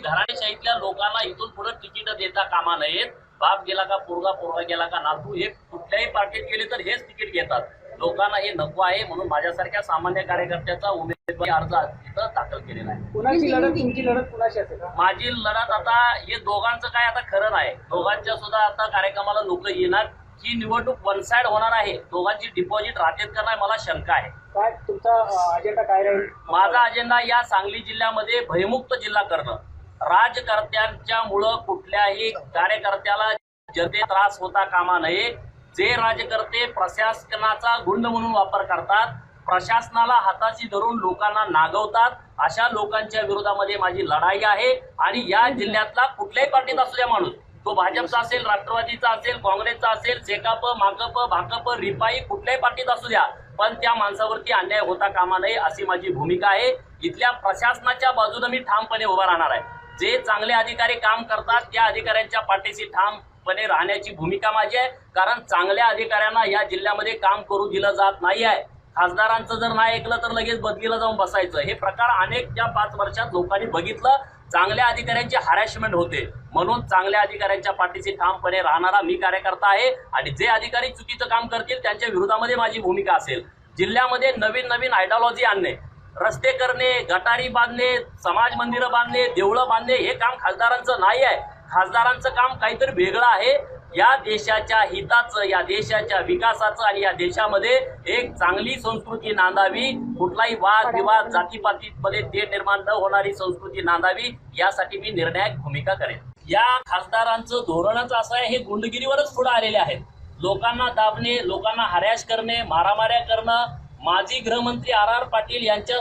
लोकांना इथून पुढे तिकीट देता कामा नयेत. बाप गेला का पोरगा पोरगा गेला का नातू हे कुठल्याही पार्टीत गेले तर हेच तिकीट घेतात. लोकांना हे नको आहे म्हणून माझ्यासारख्या सामान्य कार्यकर्त्याचा उमेदवारी अर्ज इथं दाखल केलेला आहे. कुणाची लढत तुमची लढत कुणाशी असेल? माझी लढत आता हे दोघांचं काय आता खरं नाही. दोघांच्या सुद्धा आता कार्यक्रमाला लोक येणार. ही निवडणूक वन साइड होणार आहे. दोघांची डिपॉझिट राहतेत का नाही मला शंका आहे. काय तुमचा अजेंडा काय राहील? माझा अजेंडा या सांगली जिल्ह्यामध्ये भयमुक्त जिल्हा करणं. राजकर्त्यांच्या मुळे कुठल्याही कार्यकर्त्याला जनते त्रास होता कामा नये. जे राजकर्ते प्रशासनाचा गुंड म्हणून वापर करतात प्रशासनाला हाताशी धरून लोकांना नागवतात अशा लोकांच्या विरोधामध्ये माझी लढाई आहे. आणि या जिल्ह्यातला कुठल्याही पार्टीत असू द्या माणूस तो भाजपचा असेल राष्ट्रवादीचा असेल काँग्रेसचा असेल सेकाप माकप भाकप रिपाई कुठल्याही पार्टीत असू द्या पण त्या माणसावरती अन्याय होता कामा नये अशी माझी भूमिका आहे. इथल्या प्रशासनाच्या बाजूने मी ठामपणे उभा राहणार आहे. जे चांगले अधिकारी काम करतात त्या अधिकाऱ्यांच्या पाठीशी ठामपणे राहण्याची भूमिका माझी आहे. कारण चांगल्या अधिकाऱ्यांना या जिल्ह्यामध्ये काम करू दिलं जात नाही आहे. खासदारांचं जर नाही ऐकलं तर लगेच बदलीला जाऊन बसायचं. हे प्रकार अनेक त्या पाच वर्षात लोकांनी बघितलं. चांगल्या अधिकाऱ्यांची हॅरॅशमेंट होते. म्हणून चांगल्या अधिकाऱ्यांच्या पाठीशी ठामपणे राहणारा मी कार्यकर्ता आहे. आणि जे अधिकारी चुकीचं काम करतील त्यांच्या विरोधामध्ये माझी भूमिका असेल. जिल्ह्यामध्ये नवीन नवीन आयडिओलॉजी आणणे. रस्ते करणे गटारी बांधणे समाज मंदिरं बांधणे देवळं बांधणे हे काम खासदारांचं नाही आहे. खासदारांचं काम काहीतरी वेगळं आहे. या देशाच्या हिताचं या देशाच्या विकासाचं आणि या देशामध्ये एक चांगली संस्कृती नांदावी. कुठलाही वाद विवाद जातीपातीमध्ये ते निर्माण न होणारी संस्कृती नांदावी यासाठी मी निर्णायक भूमिका करेन. या खासदारांचं धोरणच असं आहे हे गुंडगिरीवरच पुढे आलेले आहेत. लोकांना दाबणे लोकांना हरॅश करणे मारामाऱ्या करणं माजी गृहमंत्री आर आर पाटील यांच्या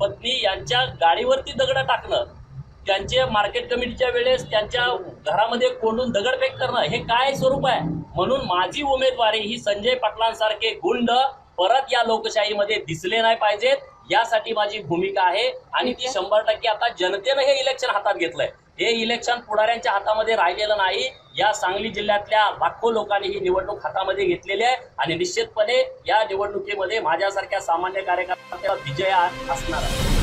पत्नी यांच्या गाडीवरती दगड टाकणं त्यांचे मार्केट कमिटीच्या वेळेस त्यांच्या घरामध्ये कोंडून दगडफेक करणं हे काय स्वरूप आहे? म्हणून माझी उमेदवारी ही संजय पाटलांसारखे गुंड परत या लोकशाहीमध्ये दिसले नाही पाहिजेत. यासाठी माझी भूमिका आहे आणि ती शंभर टक्के आता जनतेनं हे इलेक्शन हातात घेतलंय. हे इलेक्शन पुढाऱ्यांच्या हातामध्ये राहिलेलं नाही. या सांगली जिल्ह्यातल्या लाखो लोकांनी ही निवडणूक हातामध्ये घेतलेली आहे आणि निश्चितपणे या निवडणुकीमध्ये माझ्यासारख्या सामान्य कार्यकर्त्याला विजय असणार आहे.